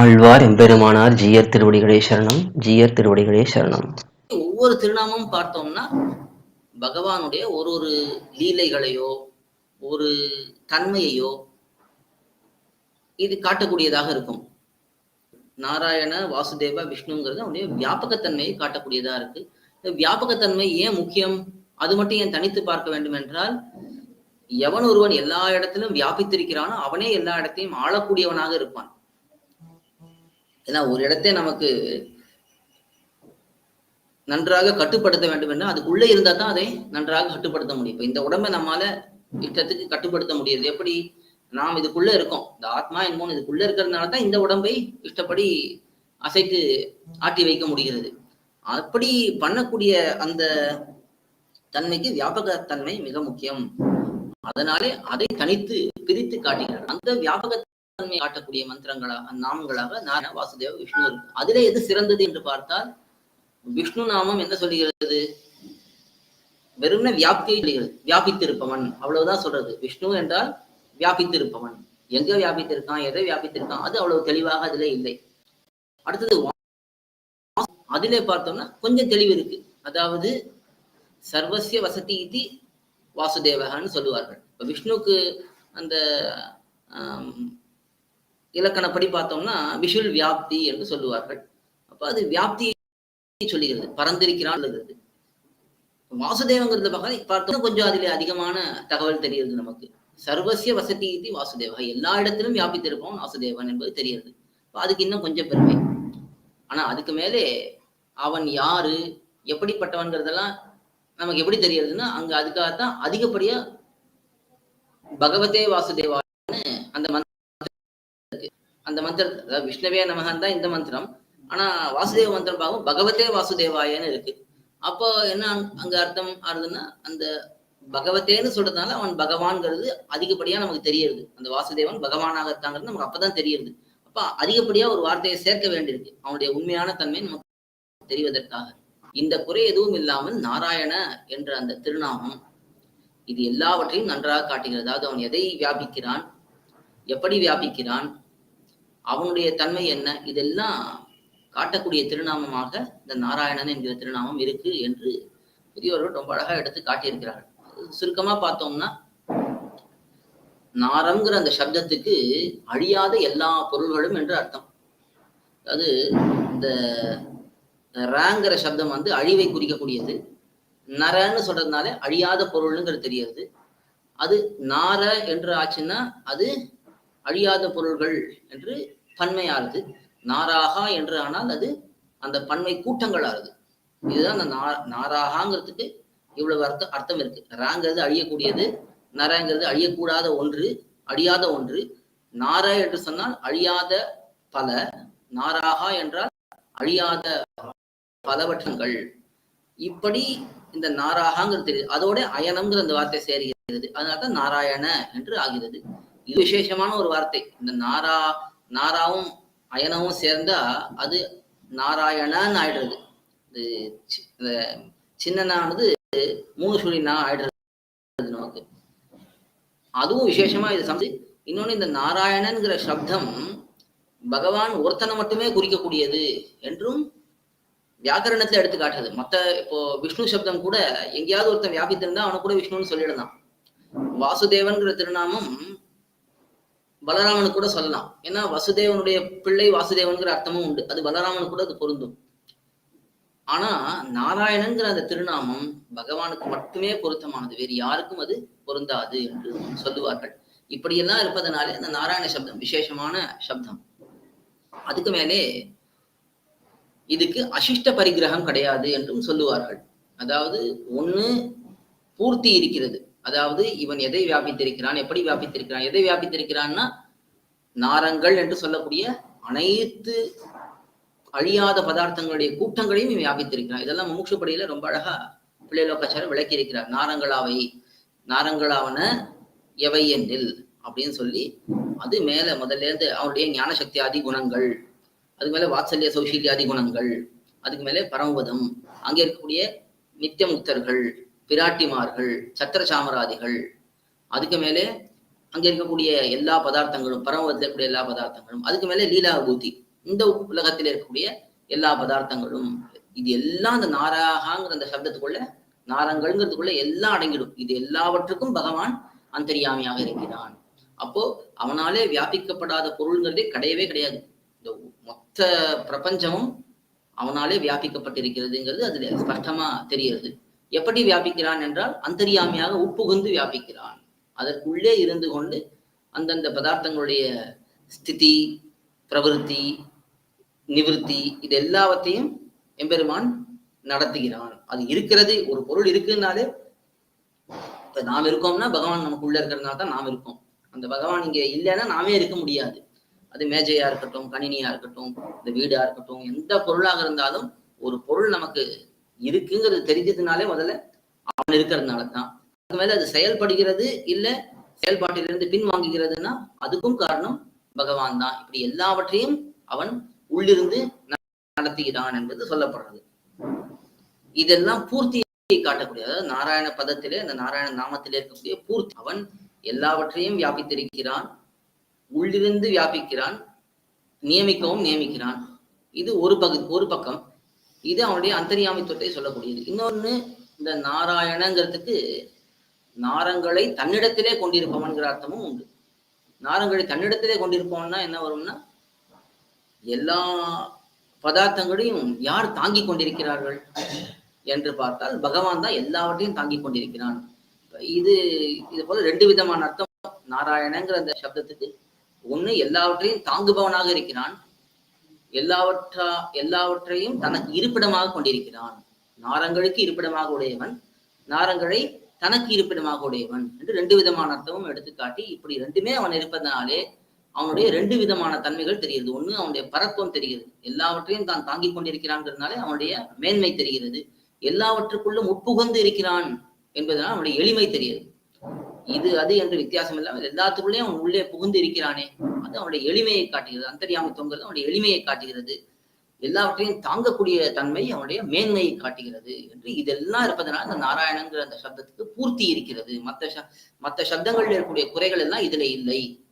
ஆழ்வார் எம்பெருமானார் ஜீயர் திருவடிகளே சரணம் ஜீயர் திருவடிகளே சரணம். ஒவ்வொரு திருநாமம் பார்த்தோம்னா பகவானுடைய ஒரு ஒரு லீலைகளையோ ஒரு தன்மையையோ இது காட்டக்கூடியதாக இருக்கும். நாராயண வாசுதேவ விஷ்ணுங்கிறது அவனுடைய வியாபகத்தன்மையை காட்டக்கூடியதா இருக்கு. இந்த வியாபகத்தன்மை ஏன் முக்கியம்? அது மட்டும் ஏன் தனித்து பார்க்க வேண்டும் என்றால் எவன் ஒருவன் எல்லா இடத்திலும் வியாபித்திருக்கிறானோ அவனே எல்லா இடத்தையும் ஆளக்கூடியவனாக இருப்பான். ஏன்னா ஒரு இடத்தை நமக்கு நன்றாக கட்டுப்படுத்த வேண்டும் என்றால் அதுக்குள்ளே இருந்தால் தான் அதை நன்றாக கட்டுப்படுத்த முடியும். இப்போ இந்த உடம்பை நம்மால இஷ்டத்துக்கு கட்டுப்படுத்த முடியுது. எப்படி நாம் இதுக்குள்ள இருக்கோம்? இந்த ஆத்மா என்போம் இதுக்குள்ள இருக்கிறதுனால தான் இந்த உடம்பை இஷ்டப்படி அசைத்து ஆட்டி வைக்க முடிகிறது. அப்படி பண்ணக்கூடிய அந்த தன்மைக்கு வியாபக தன்மை மிக முக்கியம். அதனாலே அதை தனித்து பிரித்து காட்டுகிறார். அந்த வியாபக தன்மை காட்டக்கூடிய மந்திரங்களாக நாமங்களாக நாராயண வாசுதேவ விஷ்ணு இருக்கு. அதுல எது சிறந்தது என்று பார்த்தால் விஷ்ணு நாமம் என்ன சொல்லுகிறது? வெறும்ன வியாப்தியை சொல்லுகிறது. வியாபித்திருப்பவன். அவ்வளவுதான் சொல்றது. விஷ்ணு என்றால் வியாபித்திருப்பவன். எங்க வியாபித்திருக்கான்? எதை வியாபித்திருக்கான்? அது அவ்வளவு தெளிவாக அதுல இல்லை. அடுத்தது அதிலே பார்த்தோம்னா கொஞ்சம் தெளிவு இருக்கு. அதாவது சர்வசிய வசதி இது வாசுதேவகான்னு சொல்லுவார்கள். இப்ப விஷ்ணுக்கு அந்த இலக்கணப்படி பார்த்தோம்னா விஷுவல் வியாப்தி என்று சொல்லுவார்கள். அப்ப அது வியாப்தியை சொல்லுகிறது. பறந்திருக்கிறான் வாசுதேவங்கிறது பக்கம் கொஞ்சம் அதுல அதிகமான தகவல் தெரியுது நமக்கு. சர்வசிய வசதி இது வாசுதேவ. எல்லா இடத்திலும் வியாபித்திருப்போம் வாசுதேவன் என்பது தெரியுது அதுக்கு இன்னும் கொஞ்சம் பெருமை. ஆனா அதுக்கு மேலே அவன் யாரு எப்படிப்பட்டவன்கிறதெல்லாம் நமக்கு எப்படி தெரியறதுன்னா அங்க அதுக்காகத்தான் அதிகப்படியா பகவதே வாசுதேவான்னு அந்த மந்திரம் அந்த மந்திரம் அதாவது விஷ்ணவே நமகன் தான் இந்த மந்திரம். ஆனா வாசுதேவ மந்திரம் பார்க்கும் பகவதே வாசுதேவாயன்னு இருக்கு. அப்போ என்ன அங்க- அர்த்தம் ஆறுதுன்னா அந்த பகவத்தேன்னு சொல்றதுனால அவன் பகவான்ங்கிறது அதிகப்படியா நமக்கு தெரியுது அந்த வாசுதேவன் பகவானாக இருக்காங்கிறது நமக்கு அப்பதான் தெரியுது அப்ப அதிகப்படியா ஒரு வார்த்தையை சேர்க்க வேண்டியிருக்கு. அவனுடைய உண்மையான தன்மை நமக்கு தெரிவதற்காக. இந்த குறை எதுவும் இல்லாமல் நாராயண என்ற அந்த திருநாமம் இது எல்லாவற்றையும் நன்றாக காட்டுகிறது. அதாவது அவன் எதை வியாபிக்கிறான்? எப்படி வியாபிக்கிறான்? அவனுடைய தன்மை என்ன? இதெல்லாம் காட்டக்கூடிய திருநாமமாக இந்த நாராயணன் என்கிற திருநாமம் இருக்கு என்று பெரியவர்கள் ரொம்ப அழகா எடுத்து காட்டியிருக்கிறார்கள். சுருக்கமா பார்த்தோம்னா நாரம்ங்கிற அந்த சப்தத்துக்கு அழியாத எல்லா பொருள்களும் என்று அர்த்தம். அதாவது இந்த ரேங்கிற சப்தம் வந்து அழிவை குறிக்கக்கூடியது. நரன்னு சொல்றதுனால அழியாத பொருள்ங்கிறது தெரியுது. அது நார என்று ஆச்சுன்னா அது அழியாத பொருள்கள் என்று பன்மையாகுது நாராகா என்று ஆனால் அது அந்த பன்மை கூட்டங்கள் ஆகுது இதுதான் அந்த நா நாராகாங்கிறதுக்கு இவ்வளவு அர்த்தம் அர்த்தம் இருக்கு. ராங்கிறது அழியக்கூடியது நரங்கிறது அழியக்கூடாத ஒன்று அழியாத ஒன்று. நார என்று சொன்னால் அழியாத பல நாராகா என்றால் அழியாத பலவற்றங்கள். இப்படி இந்த நாராகாங்கிறது தெரியுது அதோட அயனம்ங்கிற அந்த வார்த்தை அதனால தான் நாராயண என்று ஆகிறது. இது விசேஷமான ஒரு வார்த்தை. இந்த நாரா நாராவும் அயனமும் சேர்ந்தா அது நாராயணன்னு ஆயிடுறது. இது இந்த சின்னனானது மூணு சுழினா ஆயிடுறது நமக்கு. அதுவும் விசேஷமா இது சமதி இன்னொன்னு இந்த நாராயணன்கிற சப்தம் பகவான் ஒருத்தனை மட்டுமே குறிக்கக்கூடியது என்றும் வியாக்கரணத்துல எடுத்து காட்டுறது மத்த இப்போ விஷ்ணு சப்தம் கூட எங்கேயாவது ஒருத்தன் வியாபித்திருந்தா அவனை கூட விஷ்ணுன்னு சொல்லிடலாம். வாசுதேவன்கிற திருநாமம் பலராமனுக்கு கூட சொல்லலாம். ஏன்னா வசுதேவனுடைய பிள்ளை வாசுதேவனுங்கிற அர்த்தமும் உண்டு. அது பலராமனு கூட அது பொருந்தும். ஆனா நாராயணங்கிற அந்த திருநாமம் பகவானுக்கு மட்டுமே பொருத்தமானது. வேறு யாருக்கும் அது பொருந்தாது என்று சொல்லுவார்கள். இப்படியெல்லாம் இருப்பதனாலே அந்த நாராயண சப்தம் விசேஷமான சப்தம். அதுக்கு மேலே இதுக்கு அசிஷ்ட பரிகிரகம் கிடையாது என்றும் சொல்லுவார்கள். அதாவது ஒண்ணு பூர்த்தி இருக்கிறது. அதாவது இவன் எதை வியாபித்திருக்கிறான் எப்படி வியாபித்திருக்கிறான் எதை வியாபித்திருக்கிறான்னா நாரங்கள் என்று சொல்லக்கூடிய அனைத்து அழியாத பதார்த்தங்களுடைய கூட்டங்களையும் இவன் வியாபித்திருக்கிறான். இதெல்லாம் முமுட்சுப்படியில ரொம்ப அழகா பிள்ளைலோக்காச்சாரம் விளக்கி இருக்கிறார் நாரங்களாவை நாரங்களாவன எவை என்றில் அப்படின்னு சொல்லி அது மேல முதல்ல இருந்து அவனுடைய ஞான சக்தி ஆதி குணங்கள் அதுக்கு மேல வாத்சல்ய சௌஷீல்யாதி குணங்கள் அதுக்கு மேலே பரமபதம் அங்கே இருக்கக்கூடிய நித்திய முக்தர்கள் பிராட்டிமார்கள் சத்திர சாமராதிகள் அதுக்கு மேலே அங்க இருக்கக்கூடிய எல்லா பதார்த்தங்களும் பரமத்தில் இருக்கக்கூடிய எல்லா பதார்த்தங்களும் அதுக்கு மேலே லீலா பூதி இந்த உலகத்தில் இருக்கக்கூடிய எல்லா பதார்த்தங்களும். இது எல்லாம் அந்த நாராகாங்கிற அந்த சப்தத்துக்குள்ள நாரங்கள்ங்கிறதுக்குள்ள எல்லாம் அடங்கிடும். இது எல்லாவற்றுக்கும் பகவான் அந்தரியாமியாக இருக்கிறான். அப்போ அவனாலே வியாபிக்கப்படாத பொருள்ங்கிறதே கிடையவே கிடையாது. இந்த மொத்த பிரபஞ்சமும் அவனாலே வியாபிக்கப்பட்டிருக்கிறதுங்கிறது அதுல ஸ்பஷ்டமா தெரிகிறது. எப்படி வியாபிக்கிறான் என்றால் அந்தரியாமையாக உட்புகுந்து வியாபிக்கிறான். அதற்குள்ளே இருந்து கொண்டு அந்தந்த பதார்த்தங்களுடைய ஸ்திதி பிரவருத்தி நிவிருத்தி இது எல்லாவற்றையும் எம்பெருமான் நடத்துகிறான். அது இருக்கிறது ஒரு பொருள் இருக்குன்னாலே இப்ப நாம் இருக்கோம்னா பகவான் நமக்குள்ள இருக்கிறதுனால தான் நாம் இருக்கோம். அந்த பகவான் இங்க இல்லைன்னா நாமே இருக்க முடியாது. அது மேஜையா இருக்கட்டும் கணினியா இருக்கட்டும் இந்த வீடா இருக்கட்டும் எந்த பொருளாக இருந்தாலும் ஒரு பொருள் நமக்கு இருக்குங்கிறது தெரிஞ்சதுனாலே முதல்ல அவன் இருக்கிறதுனால தான் அது மேல அது செயல்படுகிறது இல்ல செயல்பாட்டிலிருந்து பின்வாங்குகிறதுனா அதுக்கும் காரணம் பகவான் தான். இப்படி எல்லாவற்றையும் அவன் உள்ளிருந்து நடத்துகிறான் என்பது சொல்லப்படுறது. இதெல்லாம் பூர்த்தியை காட்டக்கூடிய அதாவது நாராயண பதத்திலே அந்த நாராயண நாமத்திலே இருக்கக்கூடிய பூர்த்தி. அவன் எல்லாவற்றையும் வியாபித்திருக்கிறான் உள்ளிருந்து வியாபிக்கிறான் நியமிக்கவும் நியமிக்கிறான். இது ஒரு பகு ஒரு பக்கம். இது அவனுடைய அந்தரியாமித்துவத்தை சொல்லக்கூடியது இன்னொன்னு இந்த நாராயணங்கிறதுக்கு நாரங்களை தன்னிடத்திலே கொண்டிருப்பவன்கிற அர்த்தமும் உண்டு. நாரங்களை தன்னிடத்திலே கொண்டிருப்பவன்னா என்ன வரும்னா எல்லா பதார்த்தங்களையும் யார் தாங்கி கொண்டிருக்கிறார்கள் என்று பார்த்தால் பகவான் தான் எல்லாவற்றையும் தாங்கி கொண்டிருக்கிறான். இது இது போல ரெண்டு விதமான அர்த்தம். நாராயணங்கிற அந்த சப்தத்துக்கு ஒண்ணு எல்லாவற்றையும் தாங்குபவனாக இருக்கிறான் எல்லாவற்றா எல்லாவற்றையும் தனக்கு இருப்பிடமாக கொண்டிருக்கிறான். நாரங்களுக்கு இருப்பிடமாக உடையவன். நாரங்களை தனக்கு இருப்பிடமாக உடையவன் என்று ரெண்டு விதமான அர்த்தமும் எடுத்துக்காட்டி இப்படி ரெண்டுமே அவன் இருப்பதனாலே அவனுடைய ரெண்டு விதமான தன்மைகள் தெரிகிறது. ஒண்ணு அவனுடைய பரத்துவம் தெரிகிறது. எல்லாவற்றையும் தான் தாங்கிக் கொண்டிருக்கிறான்ங்கிறதுனாலே அவனுடைய மேன்மை தெரிகிறது. எல்லாவற்றுக்குள்ளும் உட்புகுந்து இருக்கிறான் என்பதனால் அவனுடைய எளிமை தெரிகிறது. இது அது என்று வித்தியாசம் இல்லாமல் எல்லாத்துக்குள்ளேயும் அவன் உள்ளே புகுந்து இருக்கிறானே. அது அவனுடைய எளிமையை காட்டுகிறது. அந்தரியாமித்துவங்கிறது அவனுடைய எளிமையை காட்டுகிறது. எல்லாவற்றையும் தாங்கக்கூடிய தன்மை அவனுடைய மேன்மையை காட்டுகிறது என்று இதெல்லாம் இருப்பதனால அந்த நாராயணங்கிற அந்த சப்தத்துக்கு பூர்த்தி இருக்கிறது. மற்ற ச மற்ற சப்தங்கள்ல இருக்கக்கூடிய குறைகள் எல்லாம் இதுல இல்லை.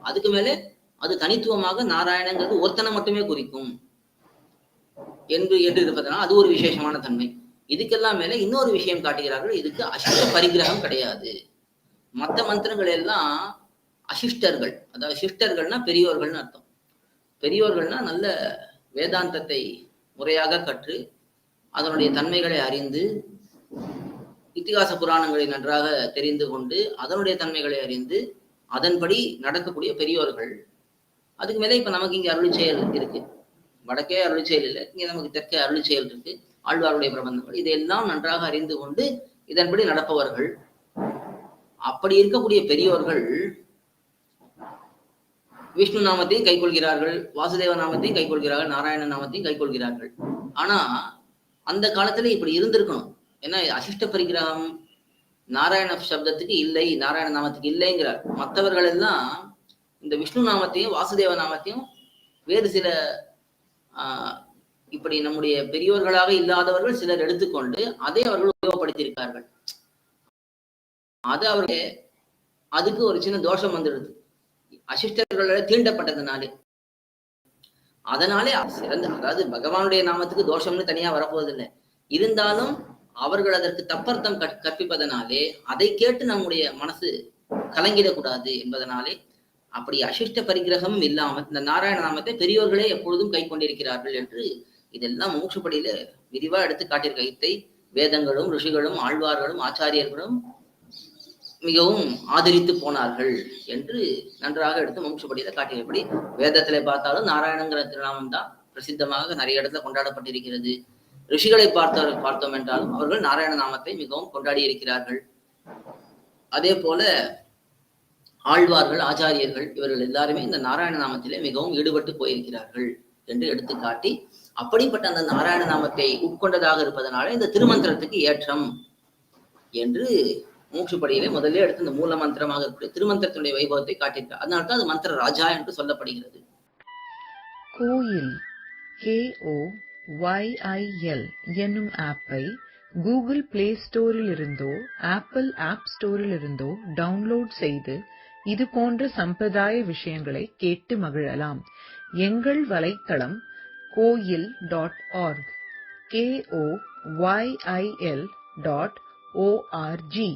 அதுக்கு மேலே அது தனித்துவமாக நாராயணங்கிறது ஒருத்தனை மட்டுமே குறிக்கும் என்று என்று இருப்பதனால் அது ஒரு விசேஷமான தன்மை. இதுக்கெல்லாம் மேல இன்னொரு விஷயம் காட்டுகிறார்கள். இதுக்கு அசிஷ்ட பரிகிரகம் கிடையாது. மற்ற மந்திரங்கள் எல்லாம் அசிஷ்டர்கள். அதாவது சிஷ்டர்கள்னா பெரியோர்கள்னு அர்த்தம். பெரியோர்கள்னா நல்ல வேதாந்தத்தை முறையாக கற்று அதனுடைய தன்மைகளை அறிந்து இத்திகாச புராணங்களை நன்றாக தெரிந்து கொண்டு அதனுடைய தன்மைகளை அறிந்து அதன்படி நடக்கக்கூடிய பெரியோர்கள். அதுக்கு மேலே இப்போ நமக்கு இங்கே அருள் செயல் இருக்கு. வடக்கே அருள் செயல் இல்லை இங்க நமக்கு தெற்கே அருள் செயல் இருக்கு. ஆழ்வாருடைய பிரபந்தங்கள். இதையெல்லாம் நன்றாக அறிந்து கொண்டு இதன்படி நடப்பவர்கள். அப்படி இருக்கக்கூடிய பெரியோர்கள் விஷ்ணு நாமத்தையும் கைக்கொள்கிறார்கள் வாசுதேவ நாமத்தையும் கைக்கொள்கிறார்கள் நாராயண நாமத்தையும் கைக்கொள்கிறார்கள். ஆனா அந்த காலத்துல இப்படி இருந்திருக்கணும். ஏன்னா அசிஷ்ட பரிகிரகம் நாராயண சப்தத்துக்கு இல்லை நாராயண நாமத்துக்கு இல்லைங்கிறார். மற்றவர்கள் எல்லாம் இந்த விஷ்ணு நாமத்தையும் வாசுதேவ நாமத்தையும் வேறு சில ஆஹ் இப்படி நம்முடைய பெரியோர்களாக இல்லாதவர்கள் சிலர் எடுத்துக்கொண்டு அதை அவர்கள் உபயோகப்படுத்தியிருக்கார்கள். அது அவருக்கு அதுக்கு ஒரு சின்ன தோஷம் வந்துடுது. அசிஷ்டர்களால தீண்டப்பட்டதுனாலே. அதனாலே சிறந்த அதாவது பகவானுடைய நாமத்துக்கு தோஷம்னு தனியா வரப்போவதில்லை. இருந்தாலும் அவர்கள் அதற்கு தப்பர்த்தம் கற்பிப்பதனாலே அதை கேட்டு நம்முடைய மனசு கலங்கிடக்கூடாது என்பதனாலே அப்படி அசிஷ்ட பரிகிரகமும் இல்லாமல் இந்த நாராயண நாமத்தை பெரியோர்களே எப்பொழுதும் கை கொண்டிருக்கிறார்கள் என்று இதெல்லாம் மூச்சுப்படியில விரிவா எடுத்து காட்டியிருக்க இத்தை வேதங்களும் ரிஷிகளும் ஆழ்வார்களும் ஆச்சாரியர்களும் மிகவும் ஆதரித்து போனார்கள் என்று நன்றாக எடுத்து மோட்சப்படியில காட்டியபடி வேதத்திலே பார்த்தாலும் நாராயணங்கிற திருநாமம் தான் பிரசித்தமாக நிறைய இடத்துல கொண்டாடப்பட்டிருக்கிறது. ரிஷிகளை பார்த்த பார்த்தோம் என்றாலும் அவர்கள் நாராயண நாமத்தை மிகவும் கொண்டாடி இருக்கிறார்கள் அதே போல ஆழ்வார்கள் ஆச்சாரியர்கள் இவர்கள் எல்லாருமே இந்த நாராயண நாமத்திலே மிகவும் ஈடுபட்டு போயிருக்கிறார்கள் என்று எடுத்து காட்டி அப்படிப்பட்ட அந்த நாராயண நாமத்தை உட்கொண்டதாக இருப்பதனால இந்த திருமந்திரத்துக்கு ஏற்றம் என்று மூச்சுப்படியிலே முதல்ல எடுத்து இந்த மூல மந்திரமாக இருக்கக்கூடிய திருமந்திரத்தினுடைய வைபவத்தை காட்டியிருக்கார் அதனால தான் அது மந்திர ராஜா என்று சொல்லப்படுகிறது. கோயில் கேஓ ஒய்ஐஎல் என்னும் ஆப்பை கூகுள் பிளே ஸ்டோரில் இருந்தோ ஆப்பிள் ஆப் ஸ்டோரில் இருந்தோ டவுன்லோட் செய்து இது போன்ற சம்பிரதாய விஷயங்களை கேட்டு மகிழலாம். எங்கள் வலைத்தளம் கோயில் dot org K O Y I L dot ORG